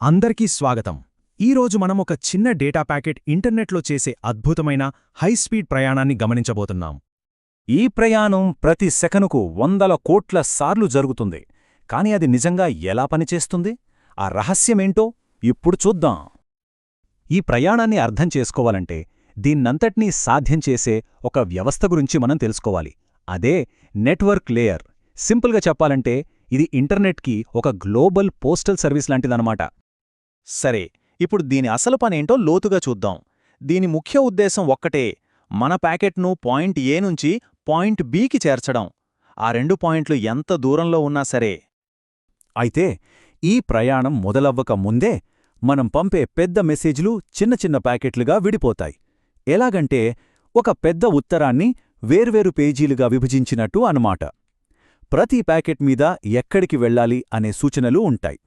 అందరికీ స్వాగతం. ఈరోజు మనం ఒక చిన్న డేటా ప్యాకెట్ ఇంటర్నెట్లో చేసే అద్భుతమైన హైస్పీడ్ ప్రయాణాన్ని గమనించబోతున్నాం. ఈ ప్రయాణం ప్రతి సెకనుకు వందల కోట్ల సార్లు జరుగుతుంది. కాని అది నిజంగా ఎలా పనిచేస్తుంది? ఆ రహస్యమేంటో ఇప్పుడు చూద్దాం. ఈ ప్రయాణాన్ని అర్థం చేసుకోవాలంటే దీన్నంతటినీ సాధ్యం చేసే ఒక వ్యవస్థ గురించి మనం తెలుసుకోవాలి. అదే నెట్వర్క్ లేయర్. సింపుల్గా చెప్పాలంటే ఇది ఇంటర్నెట్కి ఒక గ్లోబల్ పోస్టల్ సర్వీస్ లాంటిదనమాట సరే ఇప్పుడు దీని అసలు పనేంటో లోతుగా చూద్దాం. దీని ముఖ్య ఉద్దేశం ఒక్కటే మన ప్యాకెట్ను పాయింట్ ఏ నుంచి పాయింట్ బికి చేర్చడం. ఆ రెండు పాయింట్లు ఎంత దూరంలో ఉన్నా సరే. అయితే ఈ ప్రయాణం మొదలవ్వక ముందే మనం పంపే పెద్ద మెసేజ్లు చిన్న చిన్న ప్యాకెట్లుగా విడిపోతాయి. ఎలాగంటే ఒక పెద్ద ఉత్తరాన్ని వేర్వేరు పేజీలుగా విభజించినట్టు అనమాట ప్రతి ప్యాకెట్ మీద ఎక్కడికి వెళ్ళాలి అనే సూచనలు ఉంటాయి.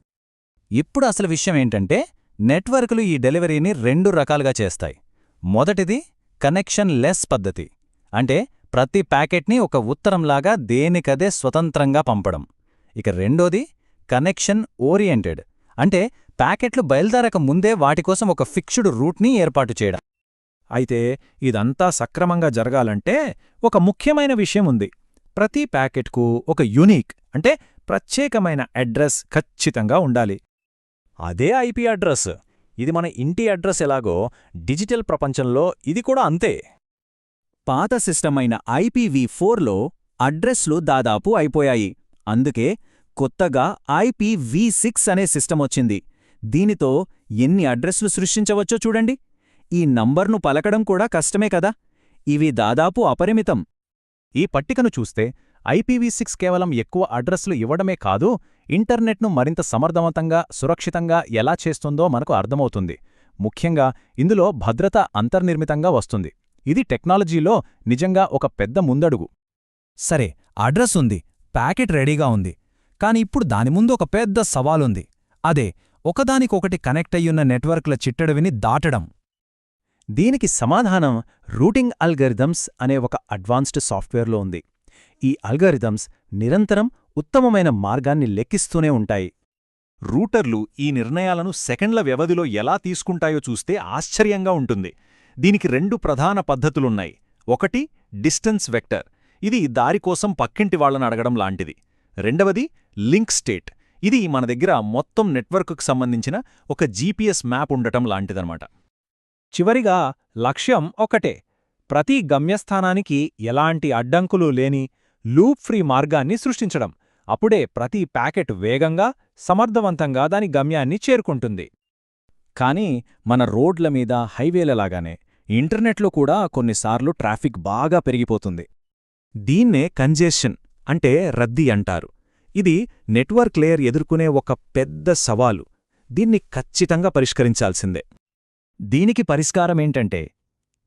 ఇప్పుడు అసలు విషయం ఏంటంటే నెట్వర్క్లు ఈ డెలివరీని రెండు రకాలుగా చేస్తాయి. మొదటిది కనెక్షన్ లెస్ పద్ధతి. అంటే ప్రతి ప్యాకెట్ని ఒక ఉత్తరంలాగా దేనికదే స్వతంత్రంగా పంపడం. ఇక రెండోది కనెక్షన్ ఓరియంటెడ్. అంటే ప్యాకెట్లు బయలుదేరక ముందే వాటికోసం ఒక ఫిక్స్డ్ రూట్ని ఏర్పాటు చేయడం. అయితే ఇదంతా సక్రమంగా జరగాలంటే ఒక ముఖ్యమైన విషయం ఉంది. ప్రతి ప్యాకెట్కు ఒక యూనీక్ అంటే ప్రత్యేకమైన అడ్రస్ ఖచ్చితంగా ఉండాలి. అదే ఐపీ అడ్రస్. ఇది మన ఇంటి అడ్రస్ ఎలాగో డిజిటల్ ప్రపంచంలో ఇది కూడా అంతే. పాత సిస్టమైన అయిన ఐపీవీ ఫోర్లో అడ్రస్లు దాదాపు అయిపోయాయి. అందుకే కొత్తగా ఐపీవీ సిక్స్ అనే సిస్టమ్ వచ్చింది. దీనితో ఎన్ని అడ్రస్లు సృష్టించవచ్చో చూడండి. ఈ నంబర్ను పలకడం కూడా కష్టమే కదా. ఇవి దాదాపు అపరిమితం. ఈ పట్టికను చూస్తే ఐపీవీ సిక్స్ కేవలం ఎక్కువ అడ్రస్లు ఇవ్వడమే కాదు ఇంటర్నెట్ను మరింత సమర్థవంతంగా సురక్షితంగా ఎలా చేస్తుందో మనకు అర్థమవుతుంది. ముఖ్యంగా ఇందులో భద్రత అంతర్నిర్మితంగా వస్తుంది. ఇది టెక్నాలజీలో నిజంగా ఒక పెద్ద ముందడుగు. సరే అడ్రస్ ఉంది ప్యాకెట్ రెడీగా ఉంది. కాని ఇప్పుడు దాని ముందు ఒక పెద్ద సవాలుంది. అదే ఒకదానికొకటి కనెక్ట్ అయ్యున్న నెట్వర్క్ల చిట్టడవిని దాటడం. దీనికి సమాధానం రూటింగ్ అల్గరిథమ్స్ అనే ఒక అడ్వాన్స్డ్ సాఫ్ట్వేర్లో ఉంది. ఈ అల్గరిథమ్స్ నిరంతరం ఉత్తమమైన మార్గాన్ని లెక్కిస్తూనే ఉంటాయి. రూటర్లు ఈ నిర్ణయాలను సెకండ్ల వ్యవధిలో ఎలా తీసుకుంటాయో చూస్తే ఆశ్చర్యంగా ఉంటుంది. దీనికి రెండు ప్రధాన పద్ధతులున్నాయి. ఒకటి డిస్టెన్స్ వెక్టర్. ఇది దారికోసం పక్కింటి వాళ్ళను అడగడం లాంటిది. రెండవది లింక్ స్టేట్. ఇది మన దగ్గర మొత్తం నెట్వర్క్కు సంబంధించిన ఒక జీపీఎస్ మ్యాప్ ఉండటం లాంటిదనమాట చివరిగా లక్ష్యం ఒకటే. ప్రతి గమ్యస్థానానికి ఎలాంటి అడ్డంకులు లేని లూప్ ఫ్రీ మార్గాన్ని సృష్టించడం. అప్పుడే ప్రతి ప్యాకెట్ వేగంగా సమర్థవంతంగా దాని గమ్యాన్ని చేరుకుంటుంది. కానీ మన రోడ్ల మీద హైవేలలాగానే ఇంటర్నెట్లో కూడా కొన్నిసార్లు ట్రాఫిక్ బాగా పెరిగిపోతుంది. దీన్నే కంజెషన్ అంటే రద్దీ అంటారు. ఇది నెట్వర్క్ లేయర్ ఎదుర్కొనే ఒక పెద్ద సవాలు. దీన్ని ఖచ్చితంగా పరిష్కరించాల్సిందే. దీనికి పరిష్కారమేంటంటే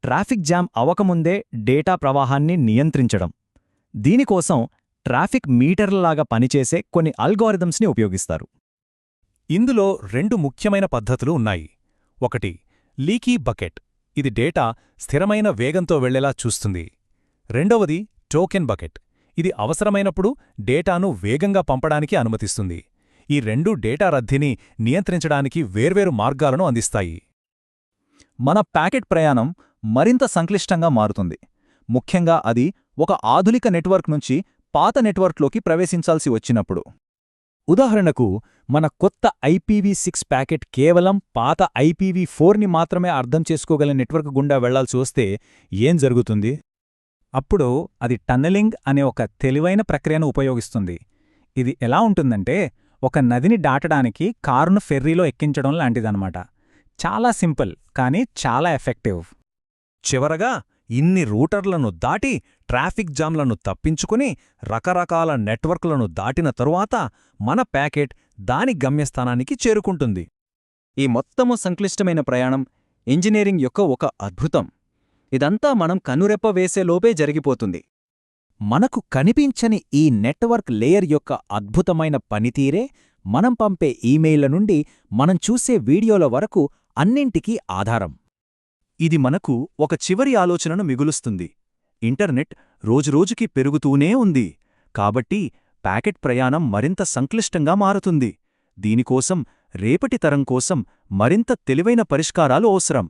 ట్రాఫిక్ జామ్ అవకముందే డేటా ప్రవాహాన్ని నియంత్రించడం. దీనికోసం ట్రాఫిక్ మీటర్లలాగా పనిచేసే కొన్ని అల్గోరిథమ్స్ని ఉపయోగిస్తారు. ఇందులో రెండు ముఖ్యమైన పద్ధతులు ఉన్నాయి. ఒకటి లీకీ బకెట్. ఇది డేటా స్థిరమైన వేగంతో వెళ్ళేలా చూస్తుంది. రెండవది టోకెన్ బకెట్. ఇది అవసరమైనప్పుడు డేటాను వేగంగా పంపడానికి అనుమతిస్తుంది. ఈ రెండు డేటా రద్దీని నియంత్రించడానికి వేర్వేరు మార్గాలను అందిస్తాయి. మన ప్యాకెట్ ప్రయాణం మరింత సంక్లిష్టంగా మారుతుంది. ముఖ్యంగా అది ఒక ఆధునిక నెట్వర్క్ నుంచి పాత నెట్వర్క్లోకి ప్రవేశించాల్సి వచ్చినప్పుడు. ఉదాహరణకు మన కొత్త ఐపీవీ సిక్స్ ప్యాకెట్ కేవలం పాత ఐపీవీ ఫోర్ని మాత్రమే అర్థం చేసుకోగల నెట్వర్క్ గుండా వెళ్ళాల్సి వస్తే ఏం జరుగుతుంది? అప్పుడు అది టన్నెలింగ్ అనే ఒక తెలివైన ప్రక్రియను ఉపయోగిస్తుంది. ఇది ఎలా ఉంటుందంటే ఒక నదిని దాటడానికి కారును ఫెర్రీలో ఎక్కించడం లాంటిదన్నమాట. చాలా సింపుల్ కానీ చాలా ఎఫెక్టివ్. చివరగా ఇన్ని రూటర్లను దాటి ట్రాఫిక్ జామ్లను తప్పించుకుని రకరకాల నెట్వర్క్లను దాటిన తరువాత మన ప్యాకెట్ దాని గమ్యస్థానానికి చేరుకుంటుంది. ఈ మొత్తము సంక్లిష్టమైన ప్రయాణం ఇంజనీరింగ్ యొక్క ఒక అద్భుతం. ఇదంతా మనం కనురెప్ప వేసేలోపే జరిగిపోతుంది. మనకు కనిపించని ఈ నెట్వర్క్ లేయర్ యొక్క అద్భుతమైన పనితీరే మనం పంపే ఈమెయిళ్ళ నుండి మనం చూసే వీడియోల వరకు అన్నింటికీ ఆధారం. ఇది మనకు ఒక చివరి ఆలోచనను మిగులుస్తుంది. ఇంటర్నెట్ రోజురోజుకి పెరుగుతూనే ఉంది. కాబట్టి ప్యాకెట్ ప్రయాణం మరింత సంక్లిష్టంగా మారుతుంది. దీనికోసం రేపటి తరం కోసం మరింత తెలివైన పరిష్కారాలు అవసరం.